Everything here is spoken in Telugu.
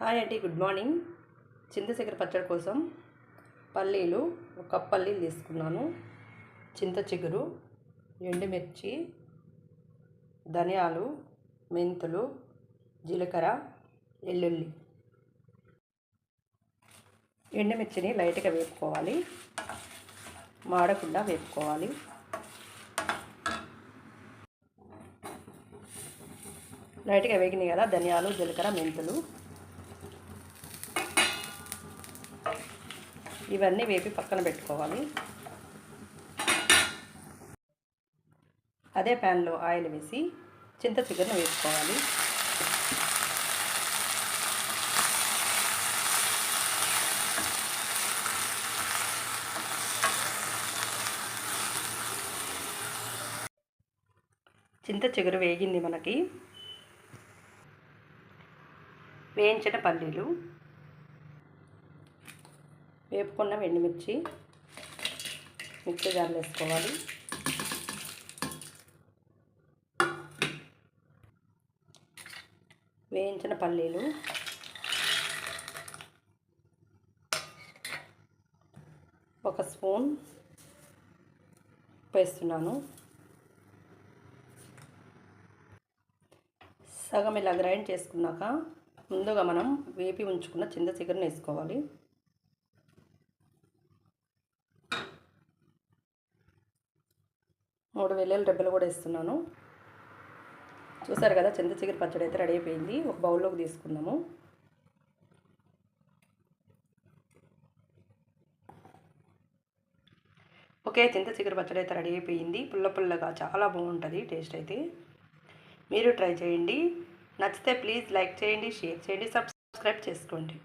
హాయ్ అండి గుడ్ మార్నింగ్. చింతశేఖర పచ్చడి కోసం పల్లీలు ఒక కప్ పల్లీలు తీసుకున్నాను. చింత చిగురు ఎండుమిర్చి ధనియాలు మెంతులు జీలకర్ర వెల్లుల్లి ఎండుమిర్చిని లైట్గా వేపుకోవాలి. మాడకుండా వేపుకోవాలి. లైట్గా వేగినాయి కదా ధనియాలు జీలకర్ర మెంతులు. ఇవన్నీ వేపి పక్కన పెట్టుకోవాలి. అదే ప్యాన్లో ఆయిల్ వేసి చింత చికెన్ వేసుకోవాలి. చింత చిగురు వేగింది మనకి. వేయించిన పల్లీలు వేపుకున్న ఎండుమిర్చి మిక్సీ జార్లు వేసుకోవాలి వేయించిన పల్లీలు ఒక స్పూన్ వేస్తున్నాను. సగం ఇలా గ్రైండ్ చేసుకున్నాక ముందుగా మనం వేపి ఉంచుకున్న చింత చికెన్ వేసుకోవాలి. మూడు వెల్లుల్లి రెబ్బలు కూడా ఇస్తున్నాను చూసారు కదా చింత చిగురు పచ్చడి అయితే రెడీ అయిపోయింది. ఒక బౌల్లోకి తీసుకుందాము. ఓకే చింత చిగురు పచ్చడి అయితే రెడీ అయిపోయింది. పుల్ల పుల్లగా చాలా బాగుంటుంది టేస్ట్ అయితే. మీరు ట్రై చేయండి. నచ్చితే ప్లీజ్ లైక్ చేయండి షేర్ చేయండి సబ్స్క్రైబ్ చేసుకోండి.